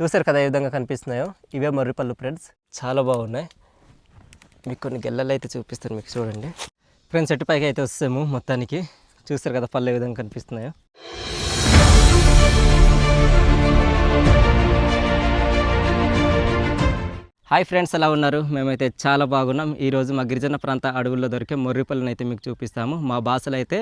చూసారు కదా ఏ విధంగా కనిపిస్తున్నాయో? ఇవే మర్రిపళ్ళు ఫ్రెండ్స్. చాలా బాగున్నాయి. మీకు కొన్ని గెల్లలు అయితే చూపిస్తాను మీకు చూడండి. ఫ్రెండ్స్ చెట్టు పైకి అయితే వస్తాము మొత్తానికి? చూస్తారు కదా పళ్ళు ఏ విధంగా కనిపిస్తున్నాయో? హాయ్ ఫ్రెండ్స్ ఎలా ఉన్నారు? మేమైతే చాలా బాగున్నాం. ఈరోజు మా గిరిజన ప్రాంత అడవుల్లో దొరికే మొర్రిపళ్ళని అయితే మీకు చూపిస్తాము. మా భాషలో అయితే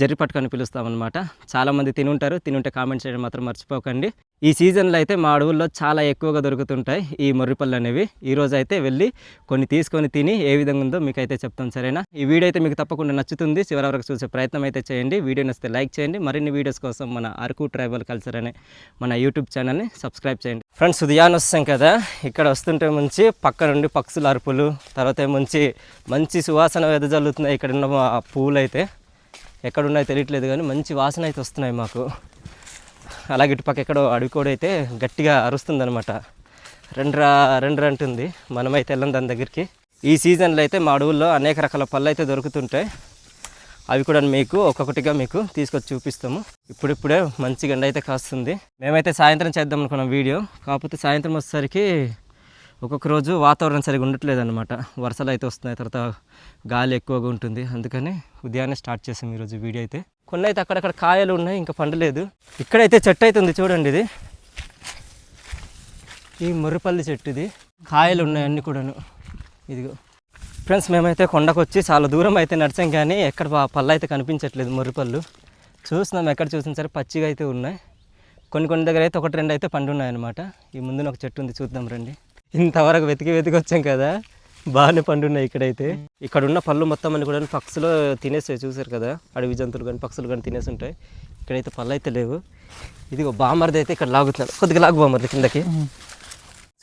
జర్రి పట్టుకొని పిలుస్తామన్నమాట. చాలామంది తినుంటారు. తినుంటే కామెంట్ చేయడం మాత్రం మర్చిపోకండి. ఈ సీజన్లో అయితే మా అడవుల్లో చాలా ఎక్కువగా దొరుకుతుంటాయి ఈ మొర్రిపళ్ళు అనేవి. ఈ రోజు అయితే వెళ్ళి కొన్ని తీసుకొని తిని ఏ విధంగా ఉందో మీకు అయితే చెప్తాం సరేనా? ఈ వీడియో అయితే మీకు తప్పకుండా నచ్చుతుంది. చివరి వరకు చూసే ప్రయత్నం అయితే చేయండి. వీడియో నచ్చితే లైక్ చేయండి. మరిన్ని వీడియోస్ కోసం మన అరకు ట్రైబల్ కల్చర్ అనే మన యూట్యూబ్ ఛానల్ని సబ్స్క్రైబ్ చేయండి. ఫ్రెండ్స్ ఉదయాన్నే వస్తాం కదా. ఇక్కడ వస్తుంటే మంచి పక్క నుండి పక్షుల అరుపులు తర్వాత మంచి మంచి సువాసన వెదజల్లుతున్నాయి ఇక్కడ ఉన్న మా పూలు అయితే ఎక్కడున్నాయో తెలియట్లేదు కానీ మంచి వాసన అయితే వస్తున్నాయి మాకు. అలాగే ఇటుపక్క ఎక్కడో అడవి కూడా అయితే గట్టిగా అరుస్తుందనమాట రెండ్రా రెండ్రా అంటుంది. మనమైతే వెళ్ళం దాని దగ్గరికి. ఈ సీజన్లో అయితే మా అడవుల్లో అనేక రకాల పళ్ళు అయితే దొరుకుతుంటాయి. అవి కూడా మీకు ఒక్కొక్కటిగా మీకు తీసుకొచ్చి చూపిస్తాము. ఇప్పుడిప్పుడే మంచి గండ అయితే కాస్తుంది. మేమైతే సాయంత్రం చేద్దాం అనుకున్నాం వీడియో. కాకపోతే సాయంత్రం వచ్చేసరికి ఒక్కొక్క రోజు వాతావరణం సరిగా ఉండట్లేదు అనమాట వర్షాలు అయితే వస్తున్నాయి తర్వాత గాలి ఎక్కువగా ఉంటుంది. అందుకని ఉదయాన్నే స్టార్ట్ చేసాం ఈరోజు వీడియో అయితే. కొన్ని అయితే అక్కడక్కడ కాయలు ఉన్నాయి ఇంకా పండలేదు. ఇక్కడైతే చెట్టు అయితే ఉంది చూడండి ఇది. ఈ ముర్రిపల్లి చెట్టు ఇది. కాయలు ఉన్నాయి అన్నీ కూడాను. ఇదిగో. ఫ్రెండ్స్ మేమైతే కొండకు వచ్చి చాలా దూరం అయితే నడిచాం కానీ ఎక్కడ పళ్ళు అయితే కనిపించట్లేదు ముర్రిపళ్ళు చూస్తున్నాం ఎక్కడ చూసినా సరే పచ్చిగా అయితే ఉన్నాయి. కొన్ని కొన్ని దగ్గర అయితే ఒకటి రెండు అయితే పండు ఉన్నాయన్నమాట ఈ ముందున ఒక చెట్టు ఉంది చూద్దాం రండి. ఇంతవరకు వెతికి వెతికి వచ్చాం కదా బాగానే పండున్నాయి ఇక్కడైతే. ఇక్కడ ఉన్న పళ్ళు మొత్తం అన్ని కూడా పక్షులు తినేస్తాయి చూసారు కదా అడవి జంతువులు కానీ పక్షులు కానీ తినేసి ఉంటాయి. ఇక్కడైతే పళ్ళు అయితే లేవు. ఇదిగో బామర్ది అయితే ఇక్కడ లాగుతున్నాడు. కొద్దిగా లాగు బామర్ది కిందకి.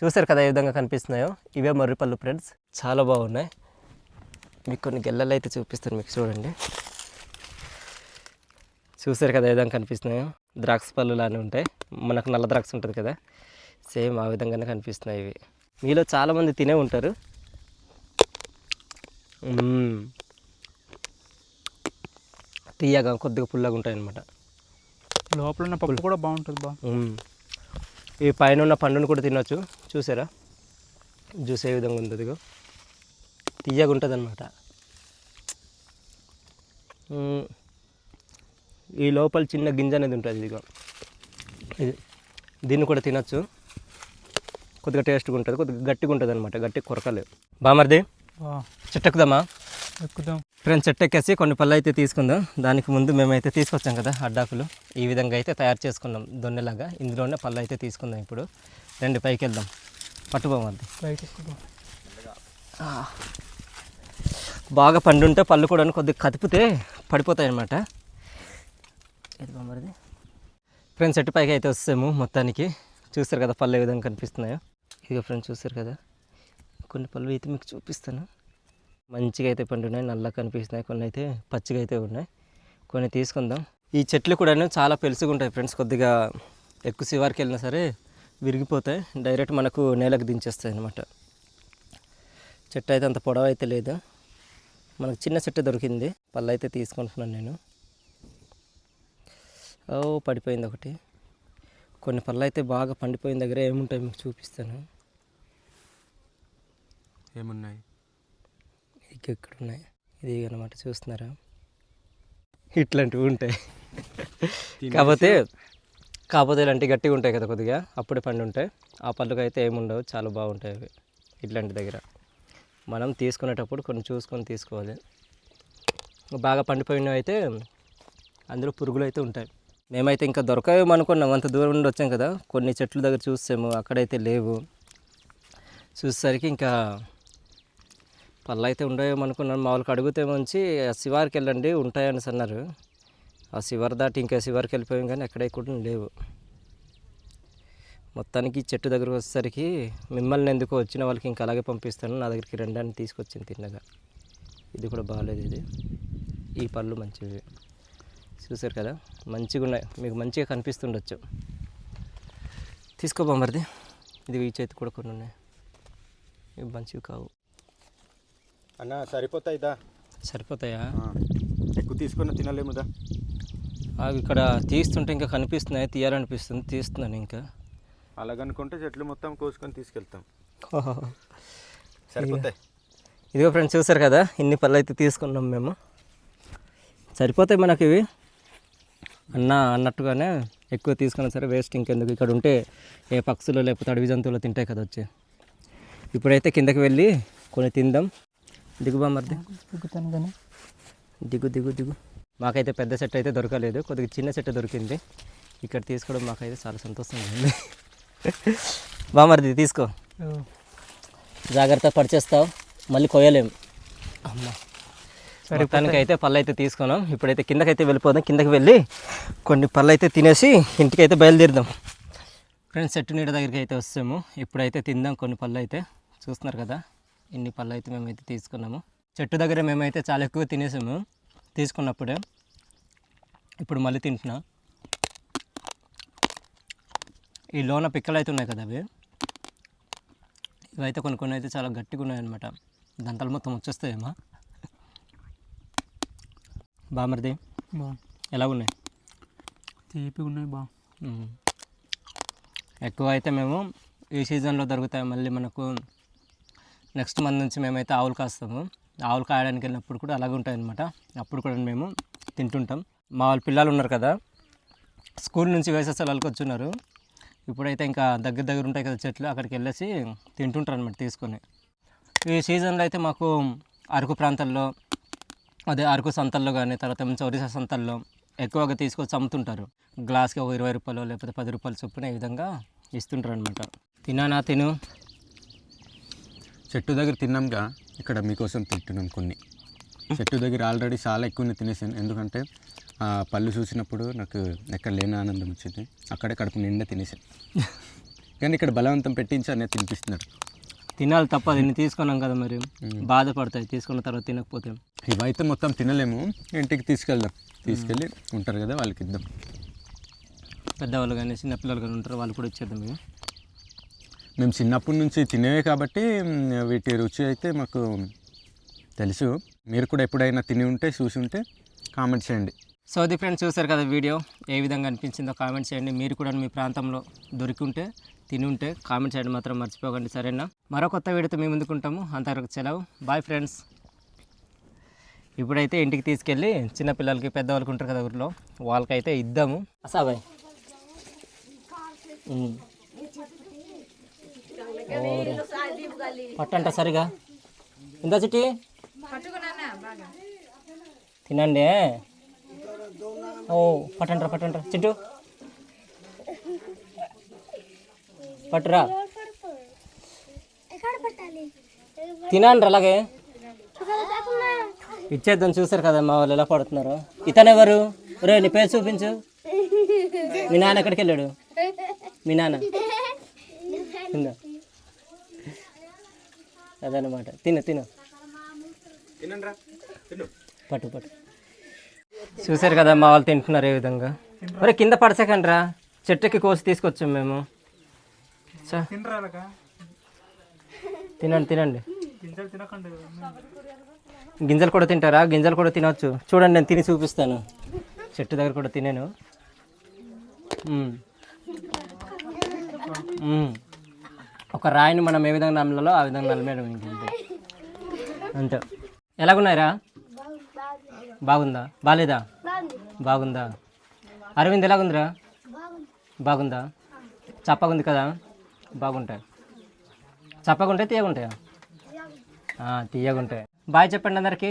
చూసారు కదా ఏ విధంగా కనిపిస్తున్నాయో? ఇవే మర్రిపళ్ళు ఫ్రెండ్స్. చాలా బాగున్నాయి. మీకు కొన్ని గెల్లలు అయితే చూపిస్తాను మీకు చూడండి. చూసారు కదా ఏ విధంగా కనిపిస్తున్నాయో? ద్రాక్ష పళ్ళు లానే ఉంటాయి. మనకు నల్ల ద్రాక్ష ఉంటుంది కదా. సేమ్ ఆ విధంగానే కనిపిస్తున్నాయి ఇవి. మీలో చాలామంది తినే ఉంటారు. తీయగా కొద్దిగా పుల్లగా ఉంటాయి అన్నమాట లోపల ఉన్న పప్పు కూడా బాగుంటుంది బా. ఈ పైన ఉన్న పండును కూడా తినొచ్చు. చూసారా? జ్యూస్ ఏ విధంగా ఉంది ఇదిగో. తీయగా ఉంటుంది అనమాట ఈ లోపల చిన్న గింజ అనేది ఉంటుంది ఇదిగో. ఇది దీన్ని కూడా తినొచ్చు. కొద్దిగా టేస్ట్గా ఉంటుంది కొద్దిగా గట్టిగా ఉంటుంది అనమాట గట్టి కొరకలేదు బామర్ది చెట్టెక్కుదామా? ఎక్కుదాం. ఫ్రెండ్స్ చెట్టు ఎక్కేసి కొన్ని పళ్ళు అయితే తీసుకుందాం. దానికి ముందు మేమైతే తీసుకొచ్చాం కదా అడ్డాకులు. ఈ విధంగా అయితే తయారు చేసుకున్నాం దొన్నెలాగా. ఇందులోనే పళ్ళు అయితే తీసుకుందాం ఇప్పుడు. రెండు పైకి వెళ్దాం ఎక్కుదాం బాగా పండుంటే పళ్ళు కూడా కొద్దిగా కదిపితే పడిపోతాయి అన్నమాట ఇది ఫ్రెండ్స్ చెట్టు పైకి అయితే వస్తాము మొత్తానికి? చూస్తారు కదా పళ్ళు ఏ విధంగా కనిపిస్తున్నాయో. ఇదిగో ఫ్రెండ్స్ చూస్తారు కదా? కొన్ని పళ్ళు అయితే మీకు చూపిస్తాను. మంచిగా అయితే పండున్నాయి నల్లగా కనిపిస్తున్నాయి. కొన్ని అయితే పచ్చిగా అయితే ఉన్నాయి. కొన్ని తీసుకుందాం. ఈ చెట్లు కూడా చాలా పెలుసుగా ఉంటాయి ఫ్రెండ్స్. కొద్దిగా ఎక్కువ శివారికి వెళ్ళినా సరే విరిగిపోతాయి. డైరెక్ట్ మనకు నేలకు దించేస్తాయి అన్నమాట చెట్టు అయితే అంత పొడవు అయితే లేదు. మనకు చిన్న చెట్టు దొరికింది. పళ్ళు అయితే తీసుకుంటున్నాను నేను. ఓ పడిపోయింది ఒకటి. కొన్ని పళ్ళు అయితే బాగా పండిపోయిన దగ్గర ఏముంటాయి మీకు చూపిస్తాను. ఏమున్నాయి? ఇక ఇక్కడ ఉన్నాయి ఇది అనమాట చూస్తున్నారా? ఇట్లాంటివి ఉంటాయి. కాకపోతే కాకపోతే ఇలాంటి గట్టిగా ఉంటాయి కదా కొద్దిగా. అప్పుడే పండు ఉంటాయి ఆ పళ్ళుకి అయితే ఏముండవు. చాలా బాగుంటాయి అవి. ఇట్లాంటి దగ్గర. మనం తీసుకునేటప్పుడు కొన్ని చూసుకొని తీసుకోవాలి. బాగా పండిపోయినవి అయితే అందులో పురుగులు అయితే ఉంటాయి. మేమైతే ఇంకా దొరకవేమో అనుకున్నాం. అంత దూరం నుండి వచ్చాం కదా. కొన్ని చెట్ల దగ్గర చూసాము అక్కడైతే లేవు. చూసేసరికి ఇంకా పళ్ళు అయితే ఉండవేమో అనుకున్నాను మామూలుగా అడిగితే మంచి ఆ శివారికి వెళ్ళండి ఉంటాయని అన్నారు. ఆ శివారు దాటి ఇంకా శివారికి వెళ్ళిపోయాం కానీ ఎక్కడ కూడా లేవు. మొత్తానికి చెట్టు దగ్గరకు వచ్చేసరికి మిమ్మల్ని ఎందుకు వచ్చిన వాళ్ళకి ఇంకా అలాగే పంపిస్తాను. నా దగ్గరికి రెండాన్ని తీసుకొచ్చింది తిన్నగా. ఇది కూడా బాగాలేదు ఇది. ఈ పళ్ళు మంచివి. చూసారు కదా? మంచిగా ఉన్నాయి. మీకు మంచిగా కనిపిస్తుండొచ్చు. తీసుకో బొమ్మరిది. ఇది ఈ చేతి కూడా కొన్ని ఉన్నాయి. ఇవి మంచివి కావు. అన్న సరిపోతాయిదా సరిపోతాయా? ఎక్కువ తీసుకున్న తినలేముదా? అవి ఇక్కడ తీస్తుంటే ఇంకా కనిపిస్తున్నాయి. తీయాలనిపిస్తుంది. తీస్తున్నాను ఇంకా. అలాగనుకుంటే చెట్లు మొత్తం కోసుకొని తీసుకెళ్తాం. సరిపోతాయి. ఇదిగో ఫ్రెండ్స్ చూసారు కదా ఇన్ని పళ్ళు అయితే తీసుకున్నాం మేము. సరిపోతాయి మనకి ఇవి. అన్న అన్నట్టుగానే ఎక్కువ తీసుకున్నా సరే వేస్ట్ ఇంకెందుకు? ఇక్కడ ఉంటే ఏ పక్షులు లేకపోతే అడవి జంతువులు తింటాయి కదా వచ్చి. ఇప్పుడైతే కిందకి వెళ్ళి కొన్ని తిందాం. దిగుబా మరిది. ఎక్కుతాను కానీ దిగు దిగు దిగు. మాకైతే పెద్ద సెట్ అయితే దొరకలేదు. కొద్దిగా చిన్న సెట్ దొరికింది. ఇక్కడ తీసుకోవడం మాకైతే చాలా సంతోషంగా ఉంది. బామర్ది తీసుకో. జాగ్రత్త పరిచేస్తావు. మళ్ళీ కొయ్యలేం. అమ్మ. మొత్తానికి అయితే పళ్ళు అయితే తీసుకున్నాం. ఇప్పుడైతే కిందకైతే వెళ్ళిపోదాం. కిందకి వెళ్ళి కొన్ని పళ్ళు అయితే తినేసి ఇంటికి అయితే బయలుదేరుదాం. ఫ్రెండ్స్ చెట్టు నీడ దగ్గరికి అయితే వస్తాము. ఇప్పుడైతే తిందాం కొన్ని పళ్ళు అయితే చూస్తున్నారు కదా ఇన్ని పళ్ళు అయితే మేమైతే తీసుకున్నాము. చెట్టు దగ్గర మేమైతే చాలా ఎక్కువ తినేసాము. తీసుకున్నప్పుడే. ఇప్పుడు మళ్ళీ తింటున్నా. ఈ లోన పిక్కలు అయితే ఉన్నాయి కదా అవి. ఇవైతే కొన్ని కొన్ని అయితే చాలా గట్టిగా ఉన్నాయి అనమాట దంతలు మొత్తం వచ్చేస్తాయేమో. బామర్ది బా. ఎలా ఉన్నాయి? తీపి ఉన్నాయి బా. ఎక్కువ అయితే మేము ఈ సీజన్లో దొరుకుతాయి. మళ్ళీ మనకు నెక్స్ట్ మంత్ నుంచి మేమైతే ఆవులు కాస్తాము. ఆవులు కాయడానికి వెళ్ళినప్పుడు కూడా అలాగే ఉంటాయి అనమాట అప్పుడు కూడా మేము తింటుంటాం. మా వాళ్ళ పిల్లలు ఉన్నారు కదా. స్కూల్ నుంచి వేసేసాలకు వచ్చున్నారు ఇప్పుడైతే ఇంకా దగ్గర దగ్గర ఉంటాయి కదా చెట్లు అక్కడికి వెళ్ళేసి తింటుంటారు అనమాట తీసుకొని. ఈ సీజన్లో అయితే మాకు అరకు ప్రాంతాల్లో అదే అరకు సంతల్లో కానీ తర్వాత మంచి ఒరిస్సా సంతల్లో ఎక్కువగా తీసుకొచ్చి అమ్ముతుంటారు. గ్లాస్కి ఒక ఇరవై రూపాయలు లేకపోతే పది రూపాయలు చొప్పున ఈ విధంగా ఇస్తుంటారు అనమాట తినానా తిను. చెట్టు దగ్గర తిన్నాంగా ఇక్కడ మీకోసం తింటున్నాం కొన్ని. చెట్టు దగ్గర ఆల్రెడీ చాలా ఎక్కువనే తినేసాను. ఎందుకంటే ఆ పళ్ళు చూసినప్పుడు నాకు ఎక్కడ లేని ఆనందం వచ్చింది. అక్కడే కడుపు నిండా తినేసాను కానీ ఇక్కడ బలవంతం పెట్టించి అనేది తినిపిస్తున్నాడు. తినాలి తప్ప దీన్ని తీసుకున్నాం కదా మరి. బాధపడతాయి. తీసుకున్న తర్వాత తినకపోతే. ఇవైతే మొత్తం తినలేము. ఇంటికి తీసుకెళ్దాం. తీసుకెళ్ళి ఉంటారు కదా వాళ్ళకి ఇద్దాం. పెద్దవాళ్ళు కానీ చిన్నపిల్లలు కానీ ఉంటారు వాళ్ళు కూడా ఇచ్చేద్దాం ఇక. మేము చిన్నప్పటి నుంచి తినేవే కాబట్టి వీటి రుచి అయితే మాకు తెలుసు. మీరు కూడా ఎప్పుడైనా తిని ఉంటే చూసి ఉంటే కామెంట్ చేయండి. సో అది ఫ్రెండ్స్ చూసారు కదా వీడియో. ఏ విధంగా అనిపించిందో కామెంట్ చేయండి. మీరు కూడా మీ ప్రాంతంలో దొరికి ఉంటే తిని ఉంటే కామెంట్ చేయడం మాత్రం మర్చిపోకండి. సరేనా? మరో కొత్త వీడియోతో మేము ముందుకుంటాము అంతవరకు సెలవు. Bye friends. ఇప్పుడైతే ఇంటికి తీసుకెళ్ళి చిన్నపిల్లలకి పెద్దవాళ్ళకి ఉంటారు కదా ఊరిలో. వాళ్ళకైతే ఇద్దాము. అసా బాయ్ ఉమ్. ఓరే. పట్టంట సరిగా. ఇందా చిట్టి? తినండి. ఓ పట్టండ్రా పట్టండ్రా. చిట్టు పట్టురా. తినండి అలాగే. ఇచ్చేద్దాం చూసారు కదా మా వాళ్ళు ఎలా పడుతున్నారు. ఇతను ఎవరు? రే నీ పేరు చూపించు. మీ నాన్న ఎక్కడికి వెళ్ళాడు? మీ నాన్న? తిందా? అదనమాట తిను తిను. పట్టు పట్టు. చూసారు కదా మా వాళ్ళు తింటున్నారు ఏ విధంగా? మరి కింద పడసేకండి రా చెట్టుకి కోసి తీసుకొచ్చాం మేము. తినండి తినండి. గింజలు కూడా తింటారా? గింజలు కూడా తినొచ్చు. చూడండి నేను తిని చూపిస్తాను. చెట్టు దగ్గర కూడా తినేను. ఒక రాయిని మనం ఏ విధంగా నమ్మలలో ఆ విధంగా నమ్మేయడం ఇంకంతే అంతే. ఎలాగున్నాయిరా? బాగుందా. బాగాలేదా బాగుందా? అరవింద్ ఎలాగుందిరా బాగుందా? చప్పగుంది కదా? బాగుంటాయి. చప్పగుంటాయి తీయగుంటాయా? తీయగుంటాయి. బాయ్ చెప్పండి అందరికి.